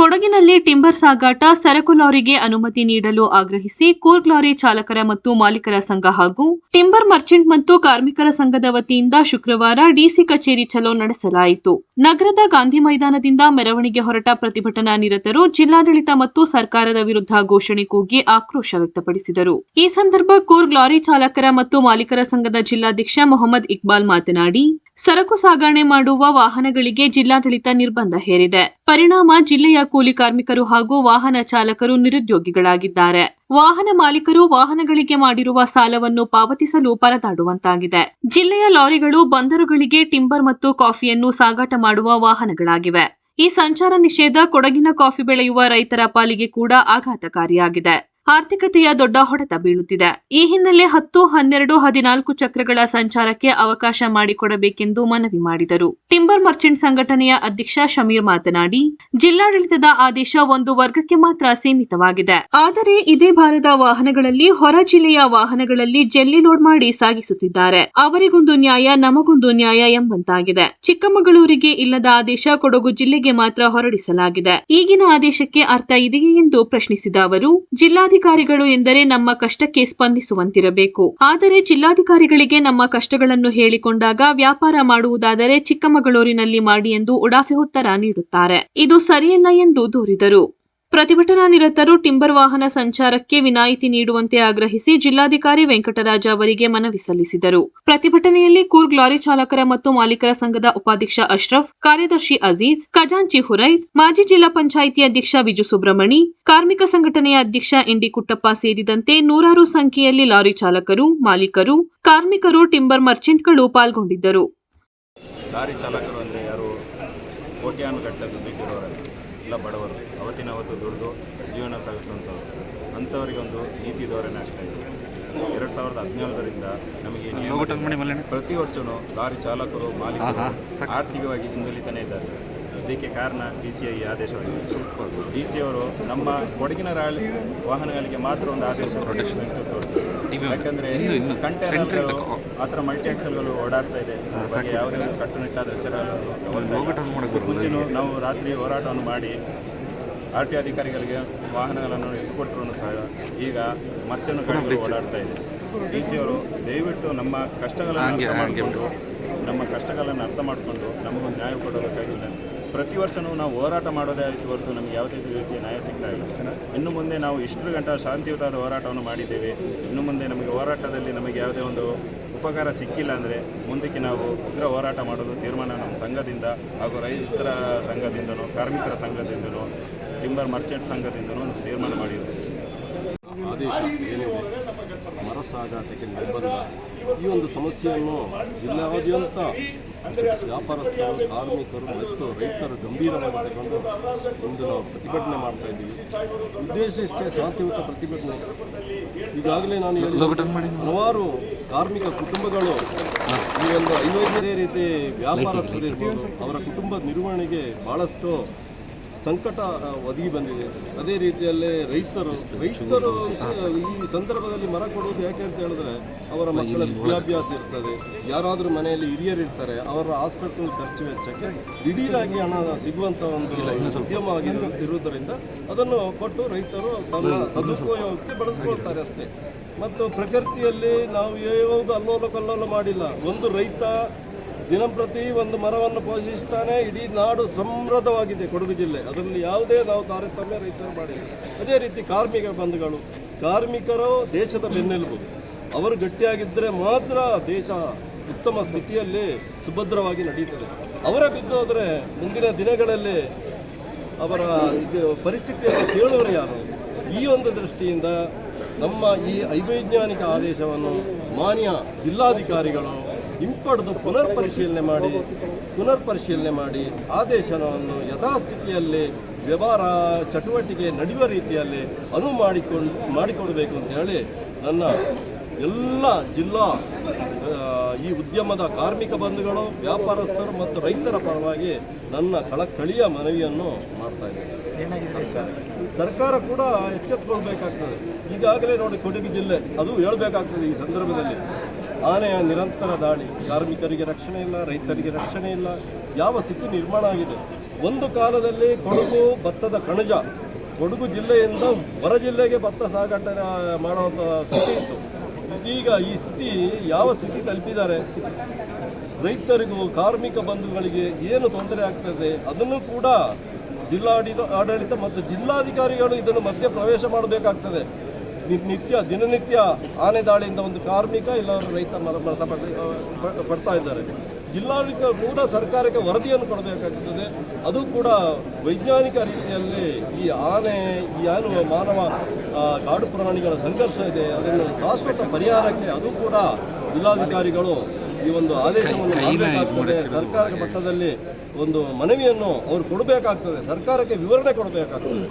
ಕೊಡಗಿನಲ್ಲಿ ಟಿಂಬರ್ ಸಾಗಾಟ ಸರಕು ಲಾರಿಗೆ ಅನುಮತಿ ನೀಡಲು ಆಗ್ರಹಿಸಿ ಕೂರ್ಗ್ ಲಾರಿ ಚಾಲಕರ ಮತ್ತು ಮಾಲೀಕರ ಸಂಘ ಹಾಗೂ ಟಿಂಬರ್ ಮರ್ಚೆಂಟ್ ಮತ್ತು ಕಾರ್ಮಿಕರ ಸಂಘದ ವತಿಯಿಂದ ಶುಕ್ರವಾರ ಡಿಸಿ ಕಚೇರಿ ಚಲೋ ನಡೆಸಲಾಯಿತು. ನಗರದ ಗಾಂಧಿ ಮೈದಾನದಿಂದ ಮೆರವಣಿಗೆ ಹೊರಟ ಪ್ರತಿಭಟನಾ ನಿರತರು ಜಿಲ್ಲಾಡಳಿತ ಮತ್ತು ಸರ್ಕಾರದ ವಿರುದ್ಧ ಘೋಷಣೆ ಕೂಗಿ ಆಕ್ರೋಶ ವ್ಯಕ್ತಪಡಿಸಿದರು. ಈ ಸಂದರ್ಭ ಕೂರ್ಗ್ ಲಾರಿ ಚಾಲಕರ ಮತ್ತು ಮಾಲೀಕರ ಸಂಘದ ಜಿಲ್ಲಾಧ್ಯಕ್ಷ ಮೊಹಮ್ಮದ್ ಇಕ್ಬಾಲ್ ಮಾತನಾಡಿ ಸರಕು ಸಾಗಣೆ ಮಾಡುವ ವಾಹನಗಳಿಗೆ ಜಿಲ್ಲಾಡಳಿತ ನಿರ್ಬಂಧ ಹೇರಿದೆ. ಪರಿಣಾಮ ಜಿಲ್ಲೆಯ ಕೂಲಿ ಕಾರ್ಮಿಕರು ಹಾಗೂ ವಾಹನ ಚಾಲಕರು ನಿರುದ್ಯೋಗಿಗಳಾಗಿದ್ದಾರೆ. ವಾಹನ ಮಾಲೀಕರು ವಾಹನಗಳಿಗೆ ಮಾಡಿರುವ ಸಾಲವನ್ನು ಪಾವತಿಸಲು ಪರದಾಡುವಂತಾಗಿದೆ. ಜಿಲ್ಲೆಯ ಲಾರಿಗಳು, ಬಂದರುಗಳಿಗೆ ಟಿಂಬರ್ ಮತ್ತು ಕಾಫಿಯನ್ನು ಸಾಗಾಟ ಮಾಡುವ ವಾಹನಗಳಾಗಿವೆ. ಈ ಸಂಚಾರ ನಿಷೇಧ ಕೊಡಗಿನ ಕಾಫಿ ಬೆಳೆಯುವ ರೈತರ ಪಾಲಿಗೆ ಕೂಡ ಆಘಾತಕಾರಿಯಾಗಿದೆ. ಆರ್ಥಿಕತೆಯ ದೊಡ್ಡ ಹೊಡೆತ ಬೀಳುತ್ತಿದೆ. ಈ ಹಿನ್ನೆಲೆ ಹತ್ತು, ಹನ್ನೆರಡು, ಹದಿನಾಲ್ಕು ಚಕ್ರಗಳ ಸಂಚಾರಕ್ಕೆ ಅವಕಾಶ ಮಾಡಿಕೊಡಬೇಕೆಂದು ಮನವಿ ಮಾಡಿದರು. ಟಿಂಬರ್ ಮರ್ಚೆಂಟ್ ಸಂಘಟನೆಯ ಅಧ್ಯಕ್ಷ ಶಮೀರ್ ಮಾತನಾಡಿ, ಜಿಲ್ಲಾಡಳಿತದ ಆದೇಶ ಒಂದು ವರ್ಗಕ್ಕೆ ಮಾತ್ರ ಸೀಮಿತವಾಗಿದೆ. ಆದರೆ ಇದೇ ಭಾರದ ವಾಹನಗಳಲ್ಲಿ ಹೊರ ಜಿಲ್ಲೆಯ ವಾಹನಗಳಲ್ಲಿ ಜೆಲ್ಲಿ ಲೋಡ್ ಮಾಡಿ ಸಾಗಿಸುತ್ತಿದ್ದಾರೆ. ಅವರಿಗೊಂದು ನ್ಯಾಯ, ನಮಗೊಂದು ನ್ಯಾಯ ಎಂಬಂತಾಗಿದೆ. ಚಿಕ್ಕಮಗಳೂರಿಗೆ ಇಲ್ಲದ ಆದೇಶ ಕೊಡಗು ಜಿಲ್ಲೆಗೆ ಮಾತ್ರ ಹೊರಡಿಸಲಾಗಿದೆ. ಈಗಿನ ಆದೇಶಕ್ಕೆ ಅರ್ಥ ಇದೆಯೇ ಎಂದು ಪ್ರಶ್ನಿಸಿದ ಅವರು ಜಿಲ್ಲಾಧಿಕಾರಿಗಳು ಎಂದರೆ ನಮ್ಮ ಕಷ್ಟಕ್ಕೆ ಸ್ಪಂದಿಸುವಂತಿರಬೇಕು. ಆದರೆ ಜಿಲ್ಲಾಧಿಕಾರಿಗಳಿಗೆ ನಮ್ಮ ಕಷ್ಟಗಳನ್ನು ಹೇಳಿಕೊಂಡಾಗ ವ್ಯಾಪಾರ ಮಾಡುವುದಾದರೆ ಚಿಕ್ಕಮಗಳೂರಿನಲ್ಲಿ ಮಾಡಿ ಎಂದು ಉಡಾಫೆ ಉತ್ತರ ನೀಡುತ್ತಾರೆ. ಇದು ಸರಿಯಲ್ಲ ಎಂದು ದೂರಿದರು. ಪ್ರತಿಭಟನಾ ನಿರತರು ಟಿಂಬರ್ ವಾಹನ ಸಂಚಾರಕ್ಕೆ ವಿನಾಯಿತಿ ನೀಡುವಂತೆ ಆಗ್ರಹಿಸಿ ಜಿಲ್ಲಾಧಿಕಾರಿ ವೆಂಕಟರಾಜ ಅವರಿಗೆ ಮನವಿ ಸಲ್ಲಿಸಿದರು. ಪ್ರತಿಭಟನೆಯಲ್ಲಿ ಕೂರ್ಗ್ ಲಾರಿ ಚಾಲಕರ ಮತ್ತು ಮಾಲೀಕರ ಸಂಘದ ಉಪಾಧ್ಯಕ್ಷ ಅಶ್ರಫ್, ಕಾರ್ಯದರ್ಶಿ ಅಜೀಜ್, ಖಜಾಂಚಿ ಹುರೈದ್, ಮಾಜಿ ಜಿಲ್ಲಾ ಪಂಚಾಯಿತಿ ಅಧ್ಯಕ್ಷ ವಿಜು ಸುಬ್ರಹ್ಮಣಿ, ಕಾರ್ಮಿಕ ಸಂಘಟನೆಯ ಅಧ್ಯಕ್ಷ ಇಂಡಿ ಕುಟ್ಟಪ್ಪ ಸೇರಿದಂತೆ ನೂರಾರು ಸಂಖ್ಯೆಯಲ್ಲಿ ಲಾರಿ ಚಾಲಕರು, ಮಾಲೀಕರು, ಕಾರ್ಮಿಕರು, ಟಿಂಬರ್ ಮರ್ಚೆಂಟ್ಗಳು ಪಾಲ್ಗೊಂಡಿದ್ದರು. ಲಾರಿ ಚಾಲಕರು ಅಂದರೆ ಯಾರು? ಕೋಟ್ಯಾನುಗಟ್ಟಲೆ ಬಡವರು ಅವತ್ತಿನ ಅವತ್ತು ದುಡಿದು ಜೀವನ ಸಾಗಿಸುವಂಥವ್ರು. ಅಂಥವರಿಗೊಂದು ನೀತಿ ಧೋರಣೆ ಅಷ್ಟೇ ಇದೆ. ಎರಡು ಸಾವಿರದ ಹದಿನೇಳರಿಂದ ನಮಗೆ ಪ್ರತಿ ವರ್ಷವೂ ಲಾರಿ ಚಾಲಕರು ಮಾಲೀಕರು ಆರ್ಥಿಕವಾಗಿ ಹಿಂದುಳಿತಾನೇ ಇದ್ದಾರೆ. ಇದಕ್ಕೆ ಕಾರಣ ಡಿ ಸಿ ಐ ಆದೇಶವಾಗಿದೆ. ಡಿ ಸಿ ಅವರು ನಮ್ಮ ಕೊಡಗಿನ ರಾಳಿ ವಾಹನಗಳಿಗೆ ಮಾತ್ರ ಒಂದು ಆದೇಶ. ಯಾಕಂದ್ರೆ ಕಂಟೈನರ್ಗಳು ಆ ಥರ ಮಲ್ಟಿ ಆಕ್ಸಲ್ಗಳು ಓಡಾಡ್ತಾ ಇದೆ. ಬಗ್ಗೆ ಯಾವುದೇ ಒಂದು ಕಟ್ಟುನಿಟ್ಟಾದ ಎಚ್ಚರ ಮುಂಚೆನೂ ನಾವು ರಾತ್ರಿ ಹೋರಾಟವನ್ನು ಮಾಡಿ ಆರ್ ಟಿ ಅಧಿಕಾರಿಗಳಿಗೆ ವಾಹನಗಳನ್ನು ಎತ್ತುಕೊಟ್ಟರು ಸಹ ಈಗ ಮತ್ತೇನು ಗಾಡಿಗಳು ಓಡಾಡ್ತಾ ಇದೆ. ಡಿ ಸಿ ಅವರು ದಯವಿಟ್ಟು ನಮ್ಮ ಕಷ್ಟಗಳನ್ನು ಅರ್ಥ ಮಾಡಿಕೊಂಡು ನಮ್ಮ ಕಷ್ಟಗಳನ್ನು ಅರ್ಥ ಮಾಡಿಕೊಂಡು ನಮಗೊಂದು ನ್ಯಾಯ ಕೊಡಬೇಕಾಗಿಲ್ಲ ಪ್ರತಿ ವರ್ಷವೂ ನಾವು ಹೋರಾಟ ಮಾಡೋದೇ ಆಯಿತು ಹೊರತು ನಮಗೆ ಯಾವುದೇ ರೀತಿಯ ನ್ಯಾಯ ಸಿಗ್ತಾ ಇಲ್ಲ. ಇನ್ನು ಮುಂದೆ ನಾವು ಇಷ್ಟರ ಗಂಟ ಶಾಂತಿಯುತವಾದ ಹೋರಾಟವನ್ನು ಮಾಡಿದ್ದೇವೆ. ಇನ್ನು ಮುಂದೆ ನಮಗೆ ಹೋರಾಟದಲ್ಲಿ ನಮಗೆ ಯಾವುದೇ ಒಂದು ಉಪಕಾರ ಸಿಕ್ಕಿಲ್ಲ ಅಂದರೆ ಮುಂದಕ್ಕೆ ನಾವು ಉಗ್ರ ಹೋರಾಟ ಮಾಡೋದು ತೀರ್ಮಾನ ನಮ್ಮ ಸಂಘದಿಂದ ಹಾಗೂ ರೈತರ ಸಂಘದಿಂದನೂ, ಕಾರ್ಮಿಕರ ಸಂಘದಿಂದನೂ, ಟಿಂಬರ್ ಮರ್ಚೆಂಟ್ ಸಂಘದಿಂದನೂ ತೀರ್ಮಾನ ಮಾಡಿದ್ದೇವೆ. ಆದೇಶ ಮರ ಸಾಗಾಟಕ್ಕೆ ನಿರ್ಬಂಧ. ಈ ಒಂದು ಸಮಸ್ಯೆಯನ್ನು ಜಿಲ್ಲಾದ್ಯಂತ ವ್ಯಾಪಾರಸ್ಥರು ಕಾರ್ಮಿಕರು ಮತ್ತು ರೈತರು ಗಂಭೀರವಾಗಿ ತಗೊಂಡು ಇಂದು ನಾವು ಪ್ರತಿಭಟನೆ ಮಾಡ್ತಾ ಇದ್ದೀವಿ. ಉದ್ದೇಶ ಇಷ್ಟೇ ಶಾಂತಿಯುತ ಪ್ರತಿಭಟನೆ. ಈಗಾಗಲೇ ನಾನು ಹಲವಾರು ಕಾರ್ಮಿಕ ಕುಟುಂಬಗಳು ಈ ಒಂದು ಐವತ್ತನೇ ರೀತಿ ವ್ಯಾಪಾರಸ್ಥರು ಅವರ ಕುಟುಂಬದ ನಿರ್ವಹಣೆಗೆ ಭಾಳಷ್ಟು ಸಂಕಟ ಒದಗಿ ಬಂದಿದೆ. ಅದೇ ರೀತಿಯಲ್ಲಿ ರೈತರು ರೈತರು ಈ ಸಂದರ್ಭದಲ್ಲಿ ಮರ ಕೊಡುವುದು ಯಾಕೆ ಅಂತ ಹೇಳಿದ್ರೆ ಅವರ ಮಕ್ಕಳ ವಿದ್ಯಾಭ್ಯಾಸ ಇರ್ತದೆ. ಯಾರಾದರೂ ಮನೆಯಲ್ಲಿ ಹಿರಿಯರಿರ್ತಾರೆ ಅವರ ಹಾಸ್ಪಿಟಲ್ ಖರ್ಚು ವೆಚ್ಚಕ್ಕೆ ದಿಢೀರಾಗಿ ಹಣ ಸಿಗುವಂಥ ಒಂದು ಉದ್ಯಮ ಆಗಿರುವುದರಿಂದ ಇರುವುದರಿಂದ ಅದನ್ನು ಕೊಟ್ಟು ರೈತರು ತಮ್ಮ ಸದುಪಯೋಗಕ್ಕೆ ಬಳಸಿಕೊಳ್ತಾರೆ ಅಷ್ಟೇ. ಮತ್ತು ಪ್ರಕೃತಿಯಲ್ಲಿ ನಾವು ಯಾವುದು ಅಲ್ಲೋಲ ಕಲ್ಲೋಲ ಮಾಡಿಲ್ಲ. ಒಂದು ರೈತ ದಿನಂಪ್ರತಿ ಒಂದು ಮರವನ್ನು ಪೋಷಿಸ್ತಾನೆ, ಇಡೀ ನಾಡು ಸಮೃದ್ಧವಾಗಿದೆ ಕೊಡಗು ಜಿಲ್ಲೆ. ಅದರಲ್ಲಿ ಯಾವುದೇ ನಾವು ತಾರತಮ್ಯ ರೈತರು ಮಾಡಿಲ್ಲ. ಅದೇ ರೀತಿ ಕಾರ್ಮಿಕ ಬಂಧುಗಳು, ಕಾರ್ಮಿಕರು ದೇಶದ ಬೆನ್ನೆಲುಬು. ಅವರು ಗಟ್ಟಿಯಾಗಿದ್ದರೆ ಮಾತ್ರ ದೇಶ ಉತ್ತಮ ಸ್ಥಿತಿಯಲ್ಲಿ ಸುಭದ್ರವಾಗಿ ನಡೀತದೆ. ಅವರ ಬಿದ್ದೋದ್ರೆ ಮುಂದಿನ ದಿನಗಳಲ್ಲಿ ಅವರ ಪರಿಸ್ಥಿತಿಯನ್ನು ಕೇಳುವರು ಯಾರು? ಈ ಒಂದು ದೃಷ್ಟಿಯಿಂದ ನಮ್ಮ ಈ ಅವೈಜ್ಞಾನಿಕ ಆದೇಶವನ್ನು ಮಾನ್ಯ ಜಿಲ್ಲಾಧಿಕಾರಿಗಳು ಹಿಂಪಡೆದು ಪುನರ್ ಪರಿಶೀಲನೆ ಮಾಡಿ ಪುನರ್ ಪರಿಶೀಲನೆ ಮಾಡಿ ಆದೇಶವನ್ನು ಯಥಾಸ್ಥಿತಿಯಲ್ಲಿ ವ್ಯವಹಾರ ಚಟುವಟಿಕೆ ನಡೆಯುವ ರೀತಿಯಲ್ಲಿ ಅನುವು ಮಾಡಿಕೊಂಡು ಮಾಡಿಕೊಡಬೇಕು ಅಂತ ಹೇಳಿ ನನ್ನ ಎಲ್ಲ ಜಿಲ್ಲಾ ಈ ಉದ್ಯಮದ ಕಾರ್ಮಿಕ ಬಂಧುಗಳು ವ್ಯಾಪಾರಸ್ಥರು ಮತ್ತು ರೈತರ ಪರವಾಗಿ ನನ್ನ ಕಳಕಳಿಯ ಮನವಿಯನ್ನು ಮಾಡ್ತಾ ಇದ್ದೇನೆ. ಸರ್ಕಾರ ಕೂಡ ಎಚ್ಚೆತ್ತುಕೊಳ್ಬೇಕಾಗ್ತದೆ ಈಗಾಗಲೇ ನೋಡಿ ಕೊಡಗು ಜಿಲ್ಲೆ ಅದು ಹೇಳಬೇಕಾಗ್ತದೆ ಈ ಸಂದರ್ಭದಲ್ಲಿ. ಆನೆಯ ನಿರಂತರ ದಾಳಿ. ಕಾರ್ಮಿಕರಿಗೆ ರಕ್ಷಣೆ ಇಲ್ಲ, ರೈತರಿಗೆ ರಕ್ಷಣೆ ಇಲ್ಲ. ಯಾವ ಸ್ಥಿತಿ ನಿರ್ಮಾಣ ಆಗಿದೆ? ಒಂದು ಕಾಲದಲ್ಲಿ ಕೊಡಗು ಭತ್ತದ ಕಣಜ ಕೊಡಗು ಜಿಲ್ಲೆಯಿಂದ ಹೊರ ಜಿಲ್ಲೆಗೆ ಭತ್ತ ಸಾಗಾಟ ಮಾಡುವಂಥ ಸ್ಥಿತಿ ಇತ್ತು. ಈಗ ಈ ಸ್ಥಿತಿ ಯಾವ ಸ್ಥಿತಿ ತಲುಪಿದ್ದಾರೆ? ರೈತರಿಗೂ, ಕಾರ್ಮಿಕ ಬಂಧುಗಳಿಗೆ ಏನು ತೊಂದರೆ ಆಗ್ತದೆ? ಅದನ್ನು ಕೂಡ ಜಿಲ್ಲಾಡಿ, ಆಡಳಿತ ಮತ್ತು ಜಿಲ್ಲಾಧಿಕಾರಿಗಳು ಇದನ್ನು ಮಧ್ಯ ಪ್ರವೇಶ ಮಾಡಬೇಕಾಗ್ತದೆ. ನಿತ್ಯ ದಿನನಿತ್ಯ ಆನೆ ದಾಳಿಯಿಂದ ಒಂದು ಕಾರ್ಮಿಕ ಇಲ್ಲ ರೈತ ಮರ ಪಡ್ತಾ ಇದ್ದಾರೆ. ಜಿಲ್ಲಾಡಳಿತ ಕೂಡ ಸರ್ಕಾರಕ್ಕೆ ವರದಿಯನ್ನು ಕೊಡಬೇಕಾಗ್ತದೆ. ಅದು ಕೂಡ ವೈಜ್ಞಾನಿಕ ರೀತಿಯಲ್ಲಿ ಈ ಆನೆ ಈ ಏನು ಮಾನವ ಕಾಡು ಪ್ರಾಣಿಗಳ ಸಂಘರ್ಷ ಇದೆ. ಅದನ್ನು ಶಾಶ್ವತ ಪರಿಹಾರಕ್ಕೆ ಅದು ಕೂಡ ಜಿಲ್ಲಾಧಿಕಾರಿಗಳು ಈ ಒಂದು ಆದೇಶವನ್ನು ಮಾಡಬೇಕಾಗ್ತದೆ. ಸರ್ಕಾರದ ಮಟ್ಟದಲ್ಲಿ ಒಂದು ಮನವಿಯನ್ನು ಅವರು ಕೊಡಬೇಕಾಗ್ತದೆ. ಸರ್ಕಾರಕ್ಕೆ ವಿವರಣೆ ಕೊಡಬೇಕಾಗ್ತದೆ.